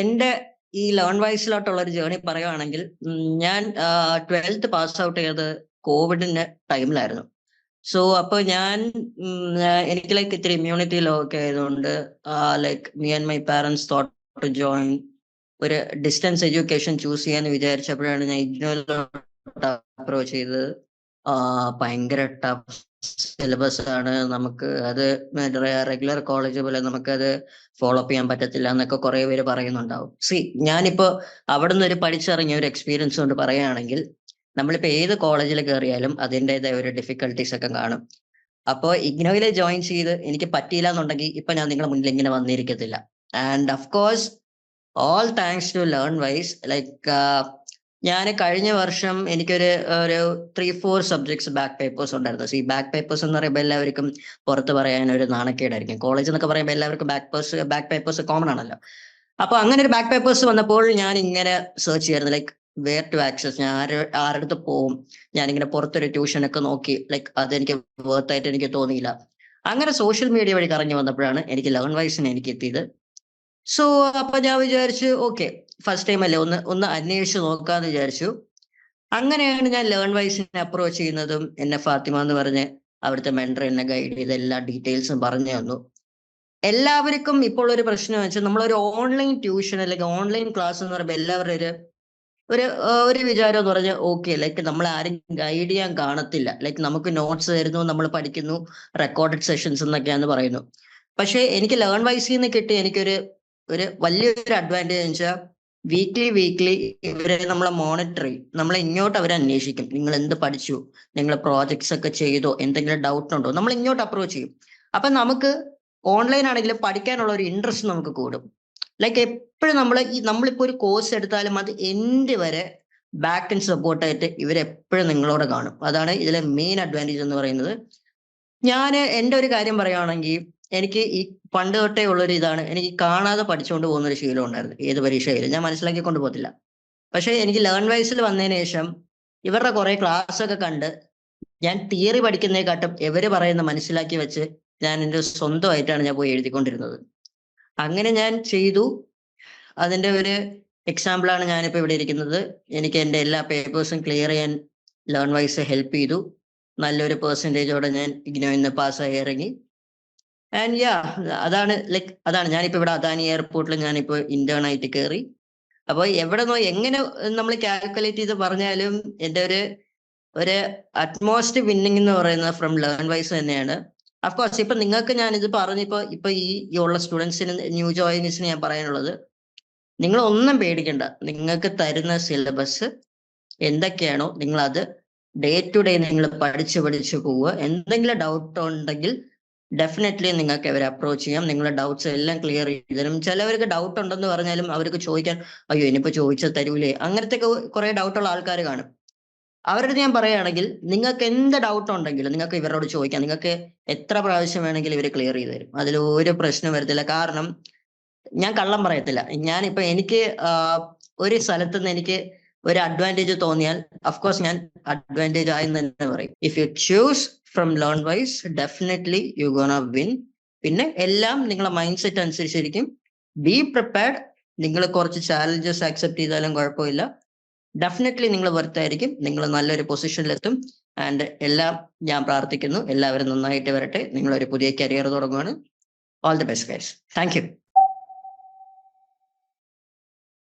എന്റെ ഈ ലേൺ വൈസിലോട്ടുള്ള ഒരു ജേർണി പറയുവാണെങ്കിൽ ഞാൻ ട്വൽത്ത് പാസ് ഔട്ട് ചെയ്തത് കോവിഡിന്റെ ടൈമിലായിരുന്നു. സോ അപ്പൊ ഞാൻ എനിക്ക് ലൈക്ക് ഇത്തിരി ഇമ്മ്യൂണിറ്റി ലോ ഒക്കെ ആയതുകൊണ്ട് like me and my parents thought to join ഒരു ഡിസ്റ്റൻസ് എഡ്യൂക്കേഷൻ ചൂസ് ചെയ്യാന്ന് വിചാരിച്ചപ്പോഴാണ് ഞാൻ ഇഗ്നോയിലോട്ട് അപ്രോച്ച് ചെയ്തത്. ഭയങ്കര ടഫ് സിലബസ് ആണ്. നമുക്ക് അത് റെഗുലർ കോളേജ് പോലെ നമുക്ക് അത് ഫോളോ അപ്പ് ചെയ്യാൻ പറ്റത്തില്ല എന്നൊക്കെ കുറെ പേര് പറയുന്നുണ്ടാവും. സി ഞാനിപ്പോ അവിടെ നിന്ന് ഒരു പഠിച്ചിറങ്ങിയ ഒരു എക്സ്പീരിയൻസ് കൊണ്ട് പറയുകയാണെങ്കിൽ നമ്മളിപ്പോ ഏത് കോളേജിൽ കയറിയാലും അതിന്റെതായ ഒരു ഡിഫിക്കൽട്ടീസ് ഒക്കെ കാണും. അപ്പോ ഇഗ്നോയിൽ ജോയിൻ ചെയ്ത് എനിക്ക് പറ്റിയില്ല എന്നുണ്ടെങ്കിൽ ഇപ്പൊ ഞാൻ നിങ്ങളുടെ മുന്നിൽ ഇങ്ങനെ വന്നിരിക്കത്തില്ല. And of course all thanks to Learn Wise like ഞാൻ കഴിഞ്ഞ വർഷം എനിക്കൊരു ഒരു three four subjects back papers ഉണ്ടായിരുന്നു. ഈ ബാക്ക് പേപ്പേഴ്സ് എന്ന് പറയുമ്പോൾ എല്ലാവർക്കും പുറത്ത് പറയാൻ ഒരു നാണക്കേടായിരിക്കും. കോളേജ് എന്നൊക്കെ പറയുമ്പോൾ എല്ലാവർക്കും ബാക്ക് പേഴ്സ് ബാക്ക് പേപ്പേഴ്സ് കോമൺ ആണല്ലോ. അപ്പൊ അങ്ങനെ ഒരു ബാക്ക് പേപ്പേഴ്സ് വന്നപ്പോൾ ഞാൻ ഇങ്ങനെ സെർച്ച് ചെയ്യായിരുന്നു. ലൈക്ക് വേർ ടു ആക്സസ് ഞാൻ ആര് ആരുടെ അടുത്ത് പോവും? ഞാനിങ്ങനെ പുറത്തൊരു ട്യൂഷനൊക്കെ നോക്കി. ലൈക്ക് അതെനിക്ക് വർത്ത് ആയിട്ട് എനിക്ക് തോന്നിയില്ല. അങ്ങനെ സോഷ്യൽ മീഡിയ വഴി കറങ്ങി വന്നപ്പോഴാണ് എനിക്ക് ലെവൻ വയസ്സിന് എനിക്ക് എത്തിയത്. സോ അപ്പൊ ഞാൻ വിചാരിച്ചു ഓക്കെ ഫസ്റ്റ് ടൈം അല്ലേ? ഒന്ന് ഒന്ന് അന്വേഷിച്ച് നോക്കാന്ന് വിചാരിച്ചു. അങ്ങനെയാണ് ഞാൻ ലേൺ വൈസിനെ അപ്രോച്ച് ചെയ്യുന്നതും എന്നെ ഫാത്തിമ എന്ന് പറഞ്ഞ് അവിടുത്തെ മെൻഡർ എന്നെ ഗൈഡ് ചെയ്ത് എല്ലാ ഡീറ്റെയിൽസും പറഞ്ഞു തന്നു. എല്ലാവർക്കും ഇപ്പോൾ ഒരു പ്രശ്നം വെച്ചാൽ നമ്മളൊരു ഓൺലൈൻ ട്യൂഷൻ അല്ലെങ്കിൽ ഓൺലൈൻ ക്ലാസ് എന്ന് പറയുമ്പോൾ എല്ലാവരുടെ ഒരു ഒരു ഒരു വിചാരം എന്ന് പറഞ്ഞാൽ ഓക്കെ ലൈക്ക് നമ്മൾ ആരും ഗൈഡ് ചെയ്യാൻ കാണത്തില്ല. ലൈക്ക് നമുക്ക് നോട്ട്സ് തരുന്നു നമ്മൾ പഠിക്കുന്നു റെക്കോർഡഡ് സെഷൻസ് എന്നൊക്കെയാന്ന് പറയുന്നു. പക്ഷേ എനിക്ക് ലേൺ വൈസിൽ നിന്ന് കിട്ടിയ എനിക്കൊരു ഒരു വലിയൊരു അഡ്വാന്റേജ് വെച്ചാൽ വീക്ക്ലി വീക്ക്ലി ഇവരെ നമ്മളെ മോണിറ്റർ ചെയ്യും. നമ്മളെ ഇങ്ങോട്ട് അവരെ അന്വേഷിക്കും. നിങ്ങൾ എന്ത് പഠിച്ചു? നിങ്ങൾ പ്രോജക്ട്സ് ഒക്കെ ചെയ്തോ? എന്തെങ്കിലും ഡൗട്ട് ഉണ്ടോ? നമ്മൾ ഇങ്ങോട്ട് അപ്രോച്ച് ചെയ്യും. അപ്പൊ നമുക്ക് ഓൺലൈൻ ആണെങ്കിലും പഠിക്കാനുള്ള ഒരു ഇൻട്രസ്റ്റ് നമുക്ക് കൂടും. ലൈക്ക് എപ്പോഴും നമ്മൾ ഈ നമ്മളിപ്പോ ഒരു കോഴ്സ് എടുത്താലും അത് എൻഡ് വരെ ബാക്ക് ആൻഡ് സപ്പോർട്ട് ആയിട്ട് ഇവരെപ്പോഴും നിങ്ങളോട് കാണും. അതാണ് ഇതിലെ മെയിൻ അഡ്വാന്റേജ് എന്ന് പറയുന്നത്. ഞാൻ എന്റെ ഒരു കാര്യം പറയുകയാണെങ്കിൽ എനിക്ക് ഈ പണ്ട് തൊട്ടേ ഉള്ളൊരു ഇതാണ്. എനിക്ക് കാണാതെ പഠിച്ചുകൊണ്ട് പോകുന്ന ഒരു ശീലം ഉണ്ടായിരുന്നു. ഏത് പരീക്ഷയിലും ഞാൻ മനസ്സിലാക്കി കൊണ്ട് പോകത്തില്ല. പക്ഷേ എനിക്ക് ലേൺ വൈസിൽ വന്നതിന് ശേഷം ഇവരുടെ കുറെ ക്ലാസ് ഒക്കെ കണ്ട് ഞാൻ തിയറി പഠിക്കുന്നതിനെക്കാട്ടും ഇവർ പറയുന്ന മനസ്സിലാക്കി വെച്ച് ഞാൻ എന്റെ സ്വന്തമായിട്ടാണ് ഞാൻ പോയി എഴുതിക്കൊണ്ടിരുന്നത്. അങ്ങനെ ഞാൻ ചെയ്തു. അതിന്റെ ഒരു എക്സാമ്പിളാണ് ഞാനിപ്പോൾ ഇവിടെ ഇരിക്കുന്നത്. എനിക്ക് എന്റെ എല്ലാ പേപ്പേഴ്സും ക്ലിയർ ചെയ്യാൻ ലേൺ വൈസ് ഹെൽപ്പ് ചെയ്തു. നല്ലൊരു പെർസെന്റേജോടെ ഞാൻ ഇഗ്നോയിൽ നിന്ന് പാസ്സായി ഇറങ്ങി. ആൻഡ് യാ അതാണ് ലൈക്ക് അതാണ്. ഞാനിപ്പോ ഇവിടെ അദാനി എയർപോർട്ടിൽ ഞാനിപ്പോ ഇന്റേൺ ആയിട്ട് കയറി അപ്പൊ എവിടെ നോ എങ്ങനെ നമ്മൾ കാൽക്കുലേറ്റ് ചെയ്ത് പറഞ്ഞാലും എന്റെ ഒരു ഒരു അറ്റ്മോസ്റ്റ് വിന്നിങ് എന്ന് പറയുന്നത് ഫ്രം ലേൺ വൈസ് തന്നെയാണ് അഫ്കോഴ്സ് ഇപ്പൊ നിങ്ങൾക്ക് ഞാൻ ഇത് പറഞ്ഞിപ്പോ ഇപ്പൊ ഈ ഉള്ള സ്റ്റുഡൻസിന് ന്യൂ ജോയിനേഴ്സിന് ഞാൻ പറയാനുള്ളത്. നിങ്ങൾ ഒന്നും പേടിക്കണ്ട. നിങ്ങൾക്ക് തരുന്ന സിലബസ് എന്തൊക്കെയാണോ നിങ്ങൾ അത് ഡേ ടു ഡേ നിങ്ങൾ പഠിച്ച് പഠിച്ച് പോവുക. എന്തെങ്കിലും ഡൗട്ട് ഉണ്ടെങ്കിൽ ഡെഫിനറ്റ്ലി നിങ്ങൾക്ക് അവരെ അപ്രോച്ച് ചെയ്യാം. നിങ്ങളുടെ ഡൗട്ട്സ് എല്ലാം ക്ലിയർ ചെയ്തു തരും. ചിലവർക്ക് ഡൗട്ട് ഉണ്ടെന്ന് പറഞ്ഞാലും അവർക്ക് ചോദിക്കാൻ അയ്യോ ഇനിയിപ്പോ ചോദിച്ചാൽ തരൂലേ? അങ്ങനത്തെ കുറെ ഡൗട്ടുള്ള ആൾക്കാർ കാണും. അവരുടെ ഞാൻ പറയുകയാണെങ്കിൽ നിങ്ങൾക്ക് എന്ത് ഡൗട്ട് ഉണ്ടെങ്കിലും നിങ്ങൾക്ക് ഇവരോട് ചോദിക്കാം. നിങ്ങൾക്ക് എത്ര പ്രാവശ്യം വേണമെങ്കിലും ഇവർ ക്ലിയർ ചെയ്തു തരും. അതിൽ ഒരു പ്രശ്നം വരത്തില്ല. കാരണം ഞാൻ കള്ളം പറയത്തില്ല. ഞാനിപ്പോ എനിക്ക് ഒരു സ്ഥലത്ത് നിന്ന് എനിക്ക് ഒരു അഡ്വാന്റേജ് തോന്നിയാൽ അഫ്കോഴ്സ് ഞാൻ അഡ്വാന്റേജ് ആയെന്ന് തന്നെ പറയും. If you choose from Learn Wise definitely you gonna win പിന്നെ എല്ലാം നിങ്ങളെ മൈൻഡ് സെറ്റ് അനുസരിച്ചിരിക്കും. ബി പ്രിപ്പയർഡ് നിങ്ങൾ കുറച്ച് ചാലഞ്ചസ് അക്സെപ്റ്റ് ചെയ്താലും കുഴപ്പമില്ല. ഡെഫിനറ്റ്ലി നിങ്ങൾ വർത്തായിരിക്കും നിങ്ങൾ നല്ലൊരു പൊസിഷനിലെത്തും ആൻഡ് എല്ലാം ഞാൻ പ്രാർത്ഥിക്കുന്നു. എല്ലാവരും നന്നായിട്ട് വരട്ടെ. നിങ്ങളൊരു പുതിയ കരിയർ തുടങ്ങുകയാണ് all the best guys thank you